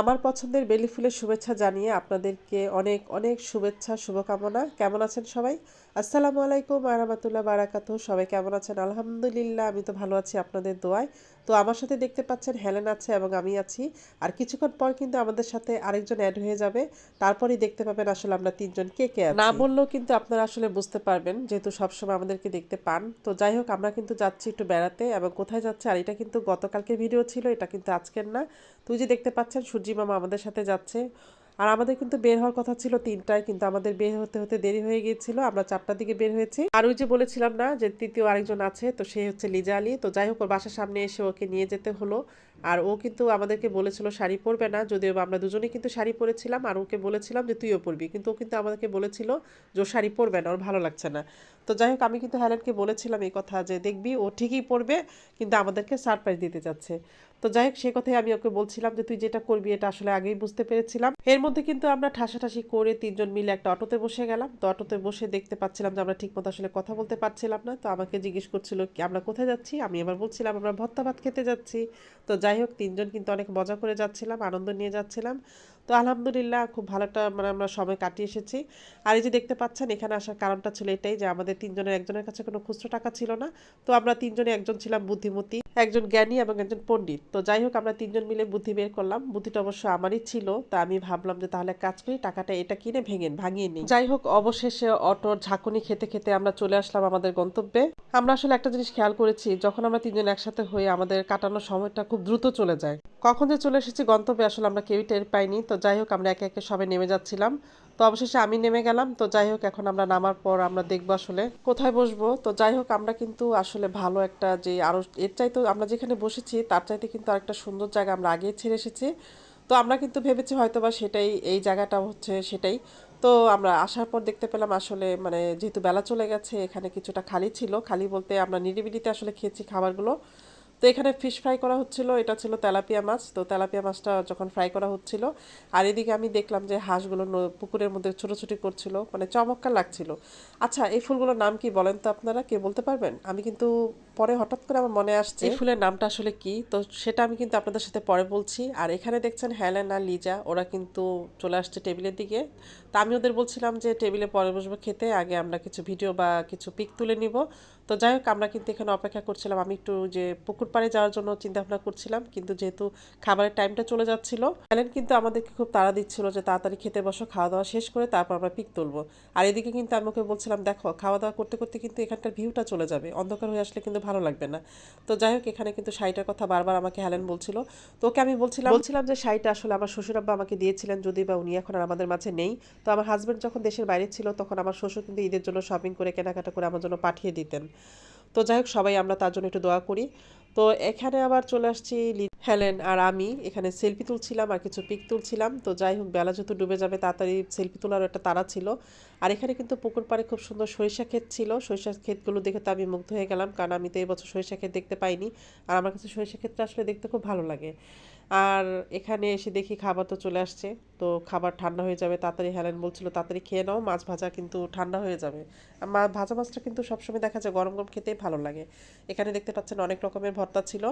আমার পছন্দের বেলি ফুলের শুভেচ্ছা জানিয়ে আপনাদেরকে অনেক অনেক শুভেচ্ছা, শুভকামনা। কেমন আছেন সবাই? আসসালামু আলাইকুম আরামাতুল্লাহ বারাকাতু সবাই কেমন আছেন? আলহামদুলিল্লাহ, আমি তো ভালো আছি আপনাদের দোয়ায়। তো আমার সাথে দেখতে পাচ্ছেন হেলেন আছে এবং আমি আছি। আর কিছুক্ষণ পর কিন্তু আমাদের সাথে আরেকজন অ্যাড হয়ে যাবে। তারপরেই দেখতে পাবেন আসলে আমরা তিনজন কে কে না বললেও কিন্তু আপনারা আসলে বুঝতে পারবেন যেহেতু সবসময় আমাদেরকে দেখতে পান। তো যাই হোক আমরা কিন্তু যাচ্ছি একটু বেড়াতে এবং কোথায় যাচ্ছে আর এটা কিন্তু গতকালকে ভিডিও ছিল এটা কিন্তু আজকের না। তুই যে দেখতে পাচ্ছেন সূর্যি মামা আমাদের সাথে যাচ্ছে। আর আমাদের কিন্তু বের হওয়ার কথা ছিল তিনটায়, কিন্তু আমাদের বের হতে হতে দেরি হয়ে গিয়েছিল। আমরা চারটার দিকে বের হয়েছি। আর ওই যে বলেছিলাম না যে, তৃতীয় আরেকজন আছে, তো সে হচ্ছে লিজা আলী। তো যাই হোক, ওর বাসার সামনে এসে ওকে নিয়ে যেতে হলো। আর ও কিন্তু আমাদেরকে বলেছিল শাড়ি পরবে না, যদিও আমরা দুজনেই কিন্তু শাড়ি পরেছিলাম আর ওকে বলেছিলাম যে তুইও পরবি। কিন্তু ও কিন্তু আমাদেরকে বলেছিল যে ও শাড়ি পরবে না, ওর ভালো লাগছে না। তো যাই হোক, আমি কিন্তু হ্যালেনকে বলেছিলাম এই কথা যে দেখবি ও ঠিকই পরবে, কিন্তু আমাদেরকে সারপ্রাইজ দিতে যাচ্ছে। তো যাই হোক, সে কথাই আমি ওকে বলছিলাম যে তুই যেটা করবি এটা আসলে আগেই বুঝতে পেরেছিলাম। এর মধ্যে কিন্তু আমরা ঠাসাঠাসি করে তিনজন মিলে একটা অটোতে বসে গেলাম। তো অটোতে বসে দেখতে পাচ্ছিলাম যে আমরা ঠিকমতো আসলে কথা বলতে পারছিলাম না। তো আমাকে জিজ্ঞেস করছিল কি, আমরা কোথায় যাচ্ছি? আমি এবার বলছিলাম, আমরা ভত্তা ভাত খেতে যাচ্ছি। তো যাই হোক, তিনজন কিন্তু অনেক মজা করে যাচ্ছিলাম, আনন্দ নিয়ে যাচ্ছিলাম। তো আলহামদুলিল্লাহ খুব ভালো একটা মানে আমরা সময় কাটিয়ে এসেছি। আর এই যে দেখতে পাচ্ছেন, এখানে আসার কারণটা ছিল এটাই যে আমাদের তিনজনের, একজনের কাছে কোনো খুচরো টাকা ছিল না। তো আমরা তিনজনে একজন ছিলাম বুদ্ধিমতী। একজন জ্ঞানী এবং একজন পণ্ডিত। তো যাই হোক আমরা তিনজন মিলে বুদ্ধি বের করলাম। বুদ্ধিটা অবশ্য আমারই ছিল। তা আমি ভাবলাম যে তাহলে কাজ করি, টাকাটা এটা কিনে ভেঙে, ভাঙিয়ে নিই। যাই হোক অবশেষে অটোর ঝাঁকুনি খেতে খেতে আমরা চলে আসলাম আমাদের গন্তব্যে। আমরা আসলে একটা জিনিস খেয়াল করেছি, যখন আমরা তিনজন একসাথে হয়ে আমাদের কাটানোর সময়টা খুব দ্রুত চলে যায়। কখন যে চলে এসেছি গন্তব্যে আসলে আমরা কেউই টের পাইনি। তো যাই হোক আমরা একে একে সবাই নেমে যাচ্ছিলাম। তো অবশেষে আমি নেমে গেলাম। তো যাই হোক, এখন আমরা নামার পর আমরা দেখব আসলে কোথায় বসবো। তো যাই হোক, আমরা কিন্তু আসলে ভালো একটা যে আরও এর চাইতে আমরা যেখানে বসেছি, তার চাইতে কিন্তু আরেকটা সুন্দর জায়গা আমরা আগেই ছেড়ে এসেছি। তো আমরা কিন্তু ভেবেছি হয়তো বা সেটাই, এই জায়গাটা হচ্ছে সেটাই। তো আমরা আসার পর দেখতে পেলাম আসলে মানে যেহেতু বেলা চলে গেছে, এখানে কিছুটা খালি ছিল। খালি বলতে আমরা নিরিবিলিতে আসলে খেয়েছি খাবারগুলো। তো এখানে ফিশ ফ্রাই করা হচ্ছিল, এটা ছিল তেলাপিয়া মাছ। তো তেলাপিয়া মাছটা যখন ফ্রাই করা হচ্ছিল, আর এদিকে আমি দেখলাম যে হাঁসগুলো পুকুরের মধ্যে ছোটোছুটি করছিল মানে চমৎকার লাগছিল। আচ্ছা এই ফুলগুলোর নাম কি বলেন তো আপনারা? কে বলতে পারবেন? আমি কিন্তু পরে হঠাৎ করে আমার মনে আসছে। এই ফুলের নামটা আসলে কি? তো সেটা আমি কিন্তু আপনাদের সাথে পরে বলছি। আর এখানে দেখছেন হ্যালেন আর লিজা, ওরা কিন্তু চলে আসছে টেবিলের দিকে। তা আমি ওদের বলছিলাম যে টেবিলে পরে বসবো খেতে, আগে আমরা কিছু ভিডিও বা কিছু পিক তুলে নিব। তো যাই হোক, আমরা কিন্তু এখানে অপেক্ষা করছিলাম। আমি একটু যে পুকুর পাড়ে যাওয়ার জন্য চিন্তা ভাবনা করছিলাম, কিন্তু যেহেতু খাবারের টাইমটা চলে যাচ্ছিল হ্যালেন কিন্তু আমাদেরকে খুব তাড়া দিচ্ছিল যে তাড়াতাড়ি খেতে বসো খাওয়া দাওয়া শেষ করে তারপর আমরা পিক তুলবো। আর এদিকে কিন্তু আমি ওকে বলছিলাম, দেখো খাওয়া দাওয়া করতে করতে কিন্তু এখানকার ভিউটা চলে যাবে। অন্ধকার হয়ে আসলে কিন্তু ভালো লাগবে না। তো যাই হোক, এখানে কিন্তু শাড়িটার কথা বারবার আমাকে হ্যালেন বলছিল। তো ওকে আমি বলছিলাম বলছিলাম যে শাড়িটা আসলে আমার শ্বশুর আব্বা আমাকে দিয়েছিলেন, যদি বা উনি এখন আর আমাদের মাঝে নেই। তো আমার হাজব্যান্ড যখন দেশের বাইরে ছিল, তখন আমার শ্বশুর কিন্তু ঈদের জন্য শপিং করে কেনাকাটা করে আমার জন্য পাঠিয়ে দিতেন। তো যাই হোক, সবাই আমরা তার জন্য একটু দোয়া করি। তো এখানে আবার চলে আসছি হেলেন আর আমি। এখানে সেলফি তুলছিলাম আর কিছু পিক তুলছিলাম। তো যাই হোক, বেলা যেহেতু ডুবে যাবে তাড়াতাড়ি সেলফি তোলার একটা তাড়া ছিল। আর এখানে কিন্তু পুকুর পাড়ে খুব সুন্দর সরিষা ক্ষেত ছিল। সরিষা ক্ষেতগুলো দেখে তো আমি মুগ্ধ হয়ে গেলাম। কারণ আমি তো এই বছর সরিষা ক্ষেত দেখতে পাইনি। আর আমার কাছে সরিষা ক্ষেতটা আসলে দেখতে খুব ভালো লাগে। আর এখানে এসে দেখি খাবার তো চলে আসছে। তো খাবার ঠান্ডা হয়ে যাবে, তাড়াতাড়ি হেলেন বলছিল, তাড়াতাড়ি খেয়ে নাও, মাছ ভাজা কিন্তু ঠান্ডা হয়ে যাবে। মা ভাজা মাছটা কিন্তু সবসময় দেখা যায় গরম গরম খেতেই ভালো লাগে। এখানে দেখতে পাচ্ছেন অনেক রকমের ভর্তা ছিল।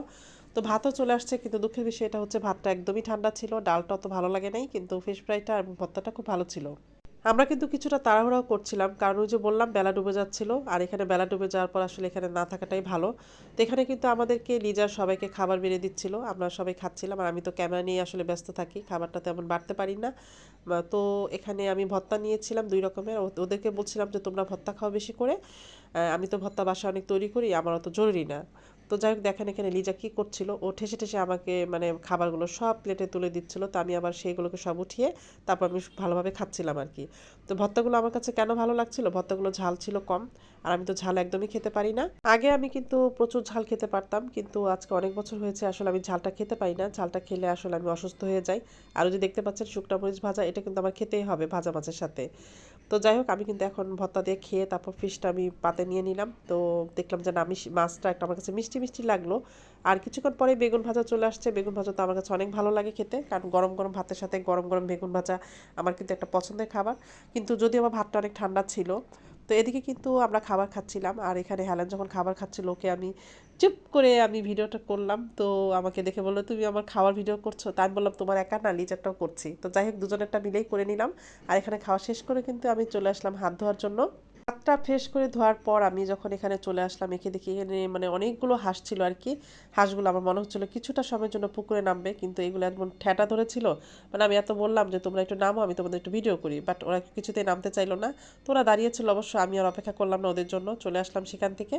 তো ভাতও চলে আসছে, কিন্তু দুঃখের বিষয় এটা হচ্ছে ভাতটা একদমই ঠান্ডা ছিল, ডালটা অত ভালো লাগে নাই, কিন্তু ফিশ ফ্রাইটা আর ভর্তাটা খুব ভালো ছিল। আমরা কিন্তু কিছুটা তাড়াহুড়াও করছিলাম, কারণ ওই যে বললাম বেলা ডুবে যাচ্ছিল, আর এখানে বেলা ডুবে যাওয়ার পর আসলে এখানে না থাকাটাই ভালো। তো এখানে কিন্তু আমাদেরকে লিজার সবাইকে খাবার বেড়ে দিচ্ছিল, আমরা সবাই খাচ্ছিলাম, আর আমি তো ক্যামেরা নিয়ে আসলে ব্যস্ত থাকি, খাবারটা তেমন বাড়তে পারি না। তো এখানে আমি ভত্তা নিয়েছিলাম দুই রকমের ওদেরকে বলছিলাম যে তোমরা ভত্তা খাও বেশি করে আমি তো ভত্তা বাসা অনেক তৈরি করি, আমার অত জরুরি না। তো যাই হোক, দেখেন এখানে লিজা কি করছিল? ও ঠেসে ঠেসে আমাকে মানে খাবারগুলো সব প্লেটে তুলে দিচ্ছিল। তো আমি আবার সেইগুলোকে সব উঠিয়ে তারপর আমি ভালোভাবে খাচ্ছিলাম আর কি। তো ভর্তাগুলো আমার কাছে কেন ভালো লাগছিল? ভর্তাগুলো ঝাল ছিল কম আর আমি তো ঝাল একদমই খেতে পারি না। আগে আমি কিন্তু প্রচুর ঝাল খেতে পারতাম, কিন্তু আজকে অনেক বছর হয়েছে, আসলে আমি ঝালটা খেতে পারি না। ঝালটা খেলে আসলে আমি অসুস্থ হয়ে যাই। আর যে দেখতে পাচ্ছেন শুকনা মরিচ ভাজা, এটা কিন্তু আমার খেতেই হবে ভাজা মাছের সাথে। তো যাই হোক, আমি কিন্তু এখন ভত্তা দিয়ে খেয়ে তারপর ফিশটা আমি পাতে নিয়ে নিলাম। তো দেখলাম যে না, আমি মাছটা একটা আমার কাছে মিষ্টি মিষ্টি লাগল। আর কিছুক্ষণ পরে বেগুন ভাজা চলে আসছে। বেগুন ভাজা তো আমার কাছে অনেক ভালো লাগে খেতে, কারণ গরম গরম ভাতের সাথে গরম গরম বেগুন ভাজা আমার কিন্তু একটা পছন্দের খাবার। কিন্তু যদি আমার ভাতটা অনেক ঠান্ডা ছিল তো এদিকে কিন্তু আমরা খাবার খাচ্ছিলাম। আর এখানে হেলেন যখন খাবার খাচ্ছিল, ওকে আমি চুপ করে আমি ভিডিওটা করলাম। তো আমাকে দেখে বলল, তুমি আমার খাওয়ার ভিডিও করছ? তাই আমি বললাম, তোমার একা না, লিজারটাও করছি। তো যাই হোক, দুজনেরটা মিলেই করে নিলাম। আর এখানে খাওয়া শেষ করে কিন্তু আমি চলে আসলাম হাত ধোয়ার জন্য। হাতটা ফ্রেশ করে ধোয়ার পর আমি যখন এখানে চলে আসলাম, একে দেখি এখানে মানে অনেকগুলো হাঁস ছিল আর কি। হাঁসগুলো আমার মনে হচ্ছিল কিছুটা সময়ের জন্য পুকুরে নামবে, কিন্তু এগুলো একদম ঠেটা ধরেছিল। মানে আমি এত বললাম যে, তোমরা একটু নামো, আমি তোমাদের একটু ভিডিও করি। বাট ওরা কিছুতেই নামতে চাইলো না। তো ওরা দাঁড়িয়েছিল, অবশ্য আমি আর অপেক্ষা করলাম না ওদের জন্য। চলে আসলাম সেখান থেকে।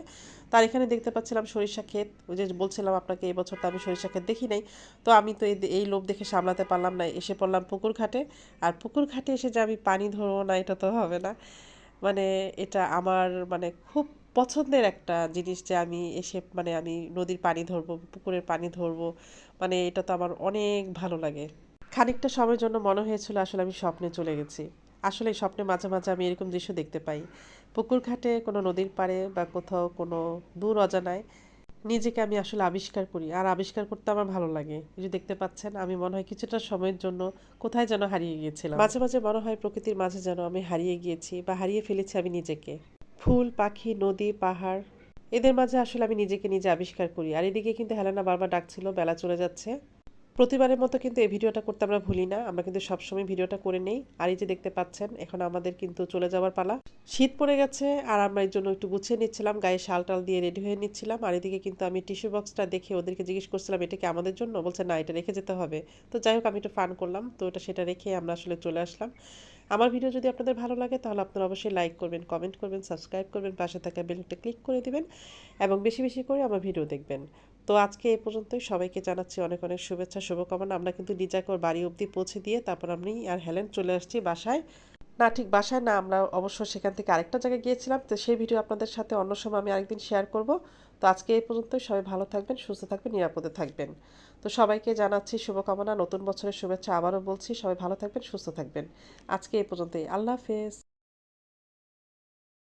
তার এখানে দেখতে পাচ্ছিলাম সরিষা ক্ষেত। ওই যে বলছিলাম আপনাকে, এই বছর তো আমি সরিষা ক্ষেত দেখি নাই। তো আমি তো এই এই লোভ দেখে সামলাতে পারলাম না। এসে পড়লাম পুকুর ঘাটে। আর পুকুর ঘাটে এসে যে আমি পানি ধরবো না, এটা তো হবে না। মানে এটা আমার মানে খুব পছন্দের একটা জিনিস যে আমি এসে মানে আমি নদীর পানি ধরবো, পুকুরের পানি ধরবো। মানে এটা তো আমার অনেক ভালো লাগে। খানিকটা সময়ের জন্য মনে হয়েছিল আসলে আমি স্বপ্নে চলে গেছি। আসলে স্বপ্নে মাঝে মাঝে আমি এরকম দৃশ্য দেখতে পাই। পুকুর ঘাটে কোনো নদীর পাড়ে বা কোথাও কোনো দূর অজানায় নিজেকে আমি আসলে আবিষ্কার করি। আর আবিষ্কার করতে আমার ভালো লাগে। যে দেখতে পাচ্ছেন, আমি মনে হয় কিছুটা সময়ের জন্য কোথায় যেন হারিয়ে গিয়েছিলাম। মাঝে মাঝে মনে হয় প্রকৃতির মাঝে যেন আমি হারিয়ে গিয়েছি বা হারিয়ে ফেলেছি আমি নিজেকে। ফুল, পাখি, নদী, পাহাড়, এদের মাঝে আসলে আমি নিজেকে নিজে আবিষ্কার করি। আর এদিকে কিন্তু হেলেনা বারবার ডাকছিল, বেলা চলে যাচ্ছে। প্রতিবারের মতো কিন্তু এই ভিডিওটা করতে আমরা ভুলি না। আমরা কিন্তু সবসময় ভিডিওটা করে নেই। আর এই যে দেখতে পাচ্ছেন, এখন আমাদের কিন্তু চলে যাওয়ার পালা। শীত পড়ে গেছে আর আমরা এর জন্য একটু গুছিয়ে নিচ্ছিলাম, গায়ে শাল টাল দিয়ে রেডি হয়ে নিচ্ছিলাম। আর এদিকে কিন্তু আমি টিস্যু বক্সটা দেখে ওদেরকে জিজ্ঞেস করছিলাম, এটা কি আমাদের জন্য? বলছে, না, এটা রেখে যেতে হবে। তো যাই হোক, আমি একটু ফান করলাম। তো এটা সেটা রেখে আমরা আসলে চলে আসলাম। আমার ভিডিও যদি আপনাদের ভালো লাগে, তাহলে আপনারা অবশ্যই লাইক করবেন কমেন্ট করবেন সাবস্ক্রাইব করবেন, পাশে থাকা বেলটা ক্লিক করে দিবেন এবং বেশি বেশি করে আমার ভিডিও দেখবেন। তো আজকে এ পর্যন্তই। সবাইকে জানাচ্ছি অনেক অনেক শুভেচ্ছা, শুভকামনা। আমরা কিন্তু লিজাকে ওর বাড়ি অবধি পৌঁছে দিয়ে তারপর আমি আর হেলেন চলে আসছি বাসায়। না, ঠিক বাসায় না, আমরা অবশ্য সেখান থেকে আরেকটা জায়গায় গিয়েছিলাম। তো সেই ভিডিও আপনাদের সাথে অন্য সময় আমি আরেকদিন শেয়ার করব। তো আজকে এই পর্যন্তই। সবাই ভালো থাকবেন, সুস্থ থাকবেন, নিরাপদে থাকবেন। তো সবাইকে জানাচ্ছি শুভকামনা, নতুন বছরের শুভেচ্ছা আবারও বলছি। সবাই ভালো থাকবেন, সুস্থ থাকবেন। আজকে এই পর্যন্তই। আল্লাহ হাফেজ।